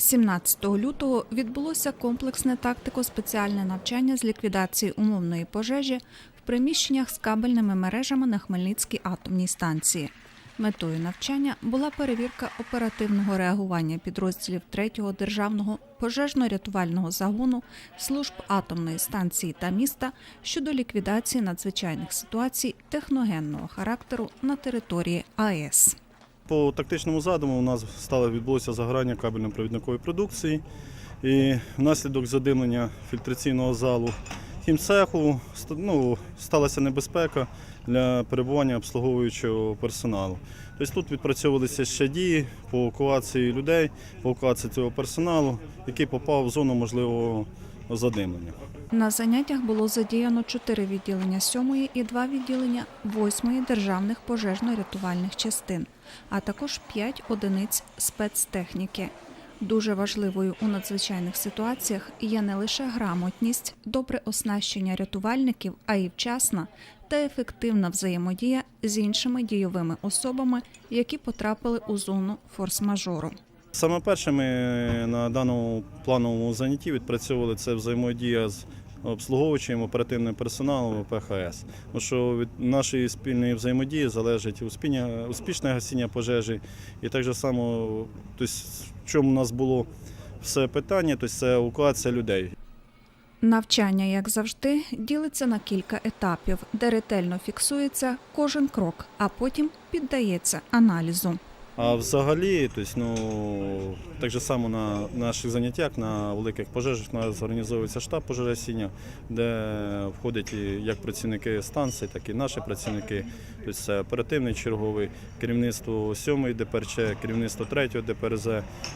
17 лютого відбулося комплексне тактико-спеціальне навчання з ліквідації умовної пожежі в приміщеннях з кабельними мережами на Хмельницькій атомній станції. Метою навчання була перевірка оперативного реагування підрозділів 3-го державного пожежно-рятувального загону служб атомної станції та міста щодо ліквідації надзвичайних ситуацій техногенного характеру на території АЕС. По тактичному задуму у нас стало відбулося загорання кабельно-провідникової продукції. І внаслідок задимлення фільтраційного залу хімцеху ну, сталася небезпека для перебування обслуговуючого персоналу. Тобто тут відпрацьовувалися ще дії по евакуації людей, по евакуації цього персоналу, який попав в зону можливого задимлення. На заняттях було задіяно чотири відділення сьомої і два відділення восьмої державних пожежно-рятувальних частин, а також п'ять одиниць спецтехніки. Дуже важливою у надзвичайних ситуаціях є не лише грамотність, добре оснащення рятувальників, а й вчасна та ефективна взаємодія з іншими дійовими особами, які потрапили у зону форс-мажору. Саме перше ми на даному плановому занятті відпрацьовували це взаємодія з обслуговуючим оперативним персоналом ПХС. Тому що від нашої спільної взаємодії залежить успішне гасіння пожежі. І так само, тобто, в чому у нас було все питання, тобто це евакуація людей. Навчання, як завжди, ділиться на кілька етапів, де ретельно фіксується кожен крок, а потім піддається аналізу. А взагалі, тобто, ну, так же само на наших заняттях на великих пожежах у нас організовується штаб пожежогасіння, де входять як працівники станції, так і наші працівники. Тобто це оперативний черговий, керівництво 7 ДПРЧ, керівництво 3 ДПРЗ.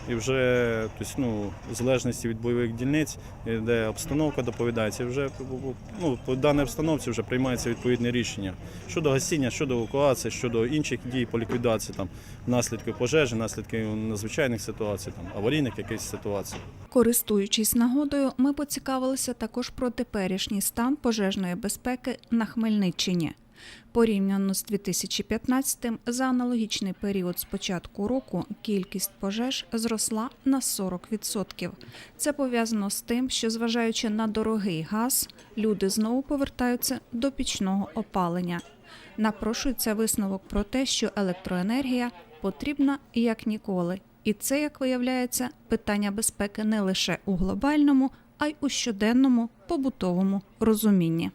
І вже тобто, ну, в залежності від бойових дільниць, де обстановка доповідається, вже ну, по даній обстановці вже приймається відповідне рішення щодо гасіння, щодо евакуації, щодо інших дій по ліквідації там наслідків пожежі, наслідків надзвичайних ситуацій, там аварійних якихось ситуацій. Користуючись нагодою, ми поцікавилися також про теперішній стан пожежної безпеки на Хмельниччині. Порівняно з 2015-м, за аналогічний період з початку року кількість пожеж зросла на 40%. Це пов'язано з тим, що, зважаючи на дорогий газ, люди знову повертаються до пічного опалення. Напрошується висновок про те, що електроенергія потрібна як ніколи. І це, як виявляється, питання безпеки не лише у глобальному, а й у щоденному побутовому розумінні.